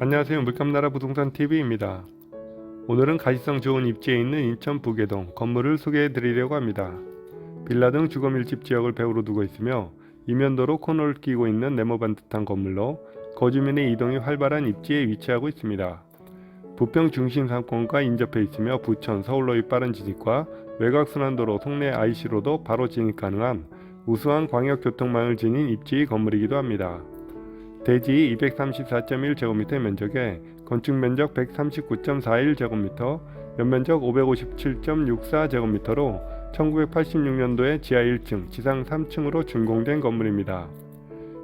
안녕하세요. 물감나라 부동산 TV입니다. 오늘은 가시성 좋은 입지에 있는 인천 부계동 건물을 소개해 드리려고 합니다. 빌라 등 주거 밀집 지역을 배후로 두고 있으며 이면도로 코너를 끼고 있는 네모 반 듯한 건물로 거주민의 이동이 활발한 입지에 위치하고 있습니다. 부평 중심 상권과 인접해 있으며 부천 서울로의 빠른 진입과 외곽순환도로 송내 IC로도 바로 진입 가능한 우수한 광역교통망을 지닌 입지의 건물이기도 합니다. 대지 234.1제곱미터 면적에 건축 면적 139.41제곱미터, 연면적 557.64제곱미터로 1986년도에 지하 1층, 지상 3층으로 준공된 건물입니다.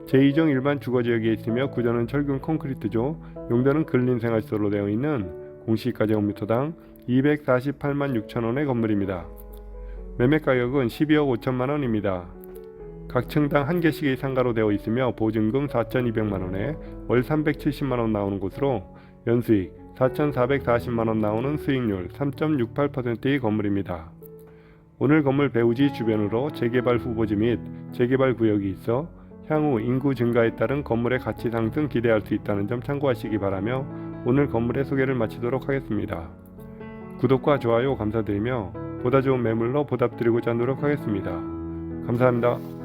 제2종 일반 주거지역에 있으며 구조는 철근 콘크리트조, 용도는 근린 생활시설로 되어 있는 공시가 제곱미터당 248만 6천원의 건물입니다. 매매 가격은 12억 5천만 원입니다. 각 층당 한 개씩의 상가로 되어 있으며 보증금 4,200만 원에 월 370만 원 나오는 곳으로 연수익 4,440만 원 나오는 수익률 3.68%의 건물입니다. 오늘 건물 배우지 주변으로 재개발 후보지 및 재개발 구역이 있어 향후 인구 증가에 따른 건물의 가치 상승 기대할 수 있다는 점 참고하시기 바라며 오늘 건물의 소개를 마치도록 하겠습니다. 구독과 좋아요 감사드리며 보다 좋은 매물로 보답드리고자 노력하겠습니다. 감사합니다.